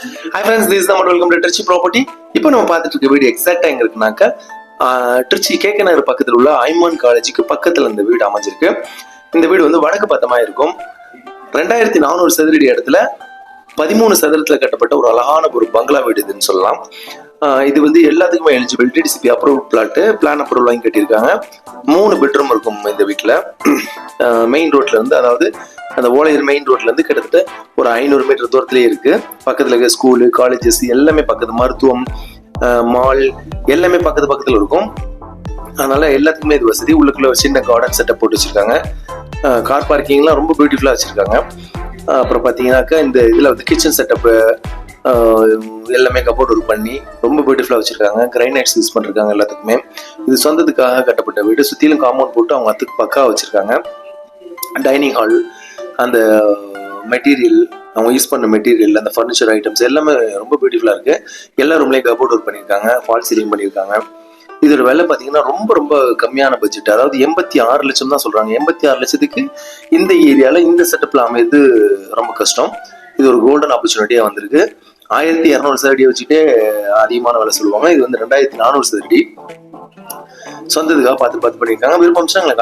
High friends this நம்ம welcome to Trichy property இப்போ நம்ம பார்த்துட்டு இருக்க வீடு எக்ஸாக்டாக எங்க இருக்குனாக்க ட்ரிச்சி திருச்சி கேகே நகர் பக்கத்தில் உள்ள ஐமான் காலேஜுக்கு பக்கத்தில் இந்த வீடு அமைஞ்சிருக்கு. இந்த வீடு வந்து வடக்கு பத்தமாக இருக்கும். ரெண்டாயிரத்தி நானூறு சதுரடி இடத்துல பதிமூணு சதுரத்தில் கட்டப்பட்ட ஒரு அழகான ஒரு பங்களா வீடு இதுன்னு சொல்லலாம். இது வந்து எல்லாத்துக்குமே eligible DTCP approve plot plan approval வாங்கி கட்டியிருக்காங்க. மூணு பெட்ரூம் இருக்கும் இந்த வீட்டில் மெயின் ரோட்ல இருந்து அதாவது அந்த ஓலையர் மெயின் ரோட்ல இருந்து கிட்டத்தட்ட ஒரு ஐநூறு மீட்டர் தூரத்துலேயே இருக்கு. பக்கத்துல இருக்க ஸ்கூலு காலேஜஸ் எல்லாமே பக்கத்து மருத்துவம் மால் எல்லாமே பக்கத்து பக்கத்துல இருக்கும். அதனால எல்லாத்துக்குமே இது வசதி. உள்ளுக்குள்ள சின்ன கார்டன் செட்டப் போட்டு வச்சிருக்காங்க. கார் பார்க்கிங்லாம் ரொம்ப பியூட்டிஃபுல்லா வச்சிருக்காங்க. அப்புறம் பார்த்தீங்கன்னாக்கா இந்த இதில் வந்து கிச்சன் செட்டப்பு எல்லாமே கபோர்ட் ஒர்க் பண்ணி ரொம்ப பியூட்டிஃபுல்லாக வச்சுருக்காங்க. கிரைனைட்ஸ் யூஸ் பண்ணிருக்காங்க எல்லாத்துக்குமே. இது சொந்தத்துக்காக கட்டப்பட்ட வீடு. சுற்றிலும் காம்பவுண்ட் போட்டு அவங்க அதுக்கு பக்கா வச்சுருக்காங்க. டைனிங் ஹால் அந்த மெட்டீரியல் அவங்க யூஸ் பண்ண மெட்டீரியல் அந்த ஃபர்னிச்சர் ஐட்டம்ஸ் எல்லாமே ரொம்ப பியூட்டிஃபுல்லாக இருக்குது எல்லா ரூம்லேயும் கபோர்ட் ஒர்க் பண்ணியிருக்காங்க ஃபால் சீலிங் பண்ணியிருக்காங்க. இதோட விலை பார்த்தீங்கன்னா ரொம்ப ரொம்ப கம்மியான பட்ஜெட் அதாவது எண்பத்தி ஆறு லட்சம் தான் சொல்கிறாங்க எண்பத்தி ஆறு லட்சத்துக்கு இந்த ஏரியாவில் இந்த செட்டப்பில் அமைது ரொம்ப கஷ்டம். இது ஒரு கோல்டன் ஆப்பர்ச்சுனிட்டியாக வந்திருக்கு. ஆயிரத்தி இரநூறு சதுரடியை வச்சுட்டே அதிகமான விலை சொல்லுவாங்க. இது வந்து ரெண்டாயிரத்தி நானூறு சதுரடி. சொந்தத்துக்காக பார்த்து பார்த்து பண்ணியிருக்காங்க. விருப்பம் எங்களை